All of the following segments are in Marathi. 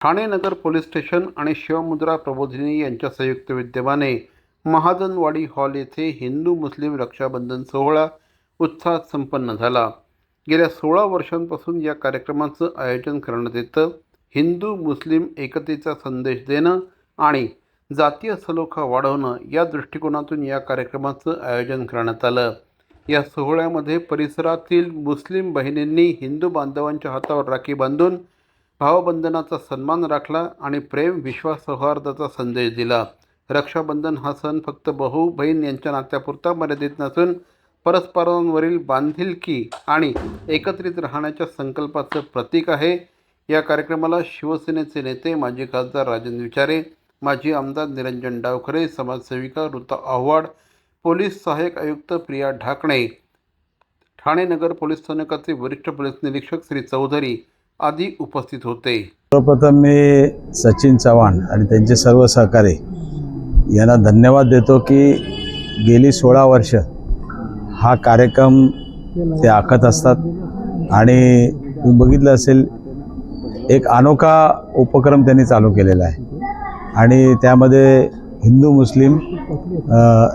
ठाणे नगर पोलीस स्टेशन आणि शिवमुद्रा प्रबोधिनी यांच्या संयुक्त विद्यमाने महाजनवाडी हॉल येथे हिंदू मुस्लिम रक्षाबंधन सोहळा उत्साहात संपन्न झाला. गेल्या सोळा वर्षांपासून या कार्यक्रमाचं आयोजन करण्यात येतं. हिंदू मुस्लिम एकतेचा संदेश देणं आणि जातीय सलोखा वाढवणं या दृष्टिकोनातून या कार्यक्रमाचं आयोजन करण्यात आलं. या सोहळ्यामध्ये परिसरातील मुस्लिम बहिणींनी हिंदू बांधवांच्या हातावर राखी बांधून भावबंधनाचा सन्मान राखला आणि प्रेम विश्वास सौहार्दाचा संदेश दिला. रक्षाबंधन हा सण फक्त भाऊ बहीण यांच्या नात्यापुरता मर्यादित नसून परस्परांवरील बांधिलकी आणि एकत्रित राहण्याच्या संकल्पाचं प्रतीक आहे. या कार्यक्रमाला शिवसेनेचे नेते माजी खासदार राजन विचारे माजी आमदार निरंजन डावखरे समाजसेविका ऋता आव्हाड पोलीस सहाय्यक आयुक्त प्रिया ढाकणे ठाणे नगर पोलीस स्थानकाचे वरिष्ठ पोलीस निरीक्षक श्री चौधरी आदी उपस्थित होते. सर्वप्रथम मी सचिन चव्हाण आणि त्यांचे सर्व सहकारी यांना धन्यवाद देतो की गेली सोळा वर्ष हा कार्यक्रम ते आखत असतात. आणि तुम्ही बघितलं असेल एक अनोखा उपक्रम त्यांनी चालू केलेला आहे. आणि त्यामध्ये हिंदू मुस्लिम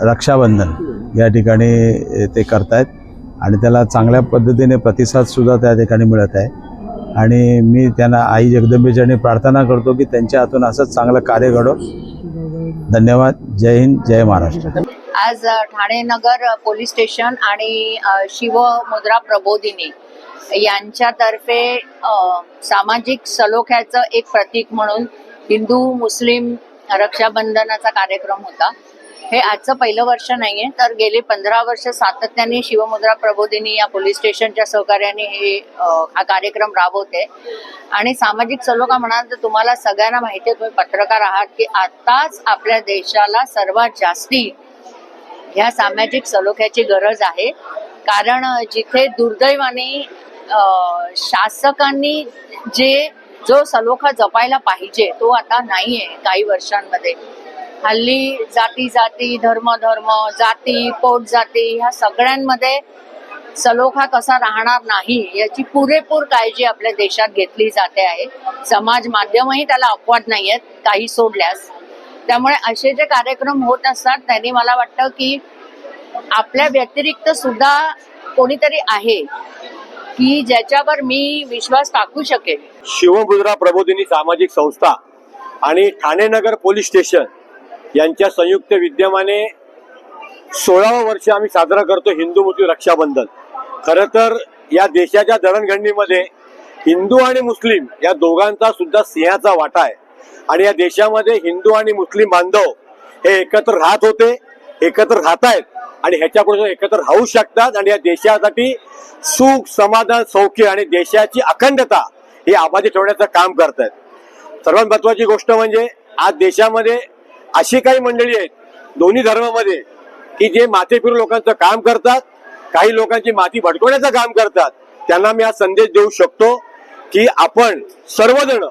रक्षाबंधन या ठिकाणी ते करतायत. आणि त्याला चांगल्या पद्धतीने प्रतिसादसुद्धा त्या ठिकाणी मिळत आहे. आणि मी त्यांना आई जगदंबेचरणी प्रार्थना करतो की त्यांच्या हातून असंच चांगलं कार्य घडो. धन्यवाद. जय हिंद जय महाराष्ट्र. आज ठाणे नगर पोलीस स्टेशन आणि शिवमुद्रा प्रबोधिनी यांच्यातर्फे सामाजिक सलोख्याचं एक प्रतीक म्हणून हिंदू मुस्लिम रक्षाबंधनाचा कार्यक्रम होता. हे आजचं पहिलं वर्ष नाहीये. तर गेले पंधरा वर्ष सातत्याने शिवमुद्रा प्रबोधिनी या पोलीस स्टेशनच्या सहकार्याने हे हा कार्यक्रम राबवते. आणि सामाजिक सलोखा म्हणाल तर तुम्हाला सगळ्यांना माहिती आहे तुम्ही पत्रकार आहात की आताच आपल्या देशाला सर्वात जास्ती ह्या सामाजिक सलोख्याची गरज आहे. कारण जिथे दुर्दैवाने शासकांनी जे जो सलोखा जपायला पाहिजे तो आता नाहीये काही वर्षांमध्ये. हल्ली जाती जाती धर्म धर्म जाती पोट जाती ह्या सगळ्यांमध्ये सलोखा कसा राहणार नाही याची पुरेपूर काळजी आपल्या देशात घेतली जाते आहे. समाज माध्यमही त्याला अपवाद नाही आहेत काही सोडल्यास. त्यामुळे असे जे कार्यक्रम होत असतात त्यांनी मला वाटतं की आपल्या व्यतिरिक्त सुद्धा कोणीतरी आहे की ज्याच्यावर मी विश्वास टाकू शकेल शिवमुद्रा प्रबोधिनी सामाजिक संस्था आणि ठाणे नगर पोलीस स्टेशन यांच्या संयुक्त विद्यमाने सोळावं वर्ष आम्ही साजरा करतो हिंदू मुस्लिम रक्षाबंधन. खरं तर या देशाच्या दळणघडणीमध्ये हिंदू आणि मुस्लिम या दोघांचा सुद्धा सिंहाचा वाटा आहे. आणि या देशामध्ये हिंदू आणि मुस्लिम बांधव हे एकत्र राहत होते एकत्र राहत आहेत आणि ह्याच्यापुढे एकत्र राहू शकतात आणि या देशासाठी सुख समाधान सौख्य आणि देशाची अखंडता ही आबादी ठेवण्याचं काम करत आहेत सर्वात महत्वाची गोष्ट म्हणजे आज देशामध्ये अशी काही मंडळी आहेत दोन्ही धर्मामध्ये की जे माथेफिरू लोकांचं काम करतात काही लोकांची माती भडकवण्याचं काम करतात. त्यांना मी हा संदेश देऊ शकतो की आपण सर्वजण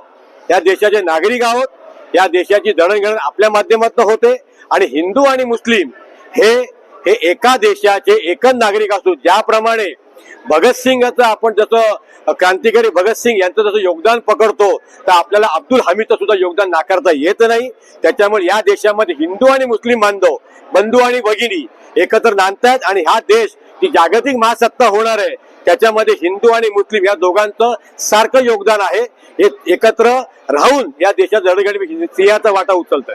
या देशाचे नागरिक आहोत या देशाची दळणघडण आपल्या माध्यमातून होते आणि हिंदू आणि मुस्लिम हे हे एका देशाचे एकच नागरिक असतो. ज्याप्रमाणे भगतसिंगचं आपण जसं क्रांतिकारी भगतसिंग यांचं जसं योगदान पकडतो तर आपल्याला अब्दुल हमीदचं सुद्धा योगदान नाकारता येत नाही. त्याच्यामुळे या देशामध्ये हिंदू आणि मुस्लिम बांधव बंधू आणि भगिनी एकत्र नांदतायत आणि हा देश ती जागतिक महासत्ता होणार आहे. त्याच्यामध्ये हिंदू आणि मुस्लिम या दोघांचं सारखं योगदान आहे. हे एकत्र राहून या देशात जडगडी सिंहाचा वाटा उचलत